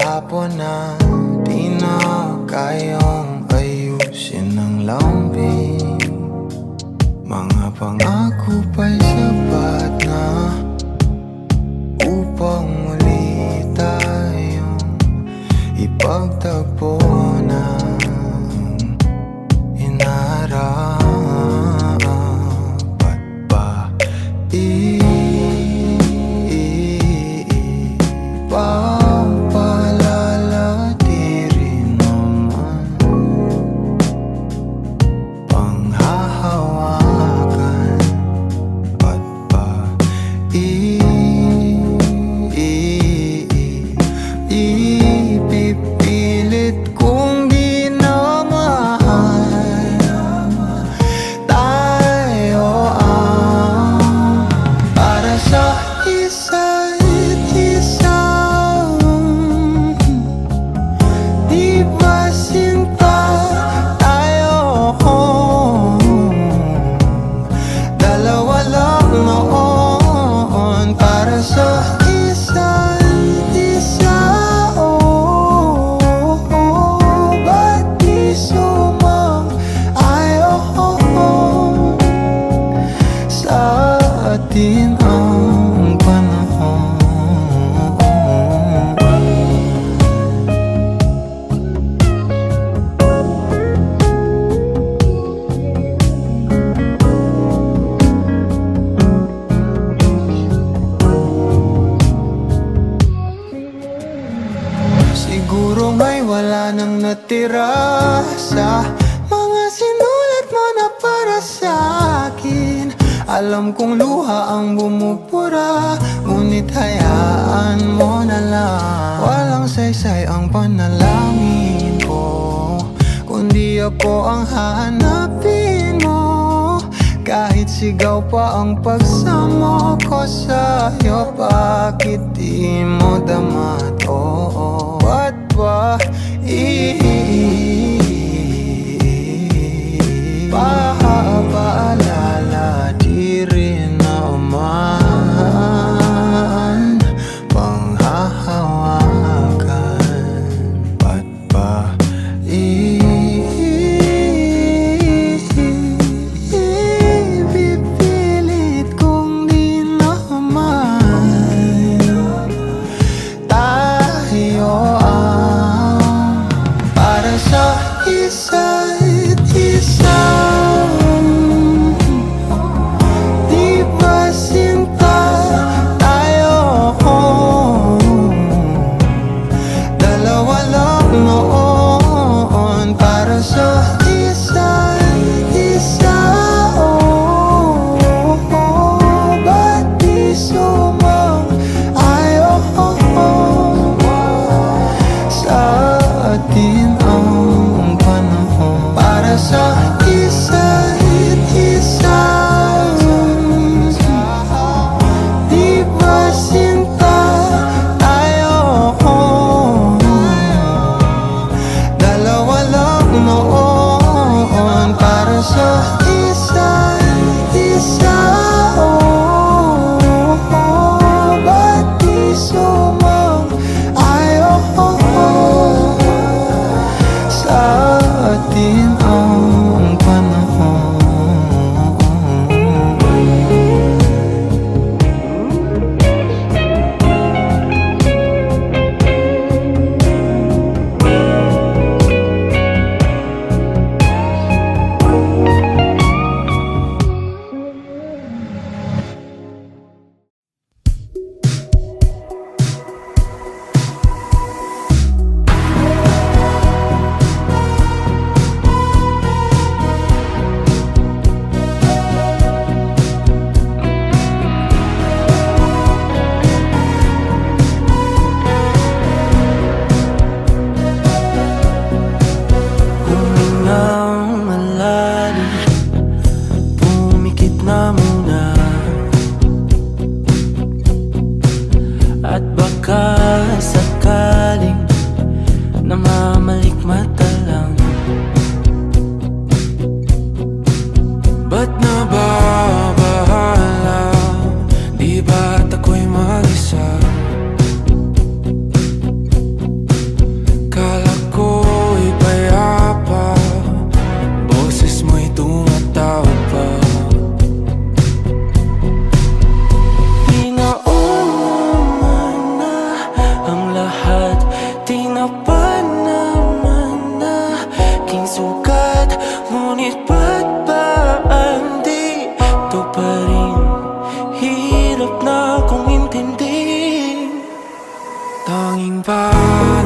Kahapon na di na kayang ayusin ng lambing. Mga pangako pa'y sapat na Upang muli tayong ipagtagpo ng inarapat atin ang panahon. Siguro may wala nang natira sa Alam kong luha ang bumupura Ngunit hayaan mo na lang. Walang saysay ang panalangin ko Kundi ako ang hahanapin mo. Kahit sigaw pa ang pagsama ko sa'yo Bakit di mo dama to? Oh, Sa atin ang panahon. Para sa noon para sa isa't tanging panalangin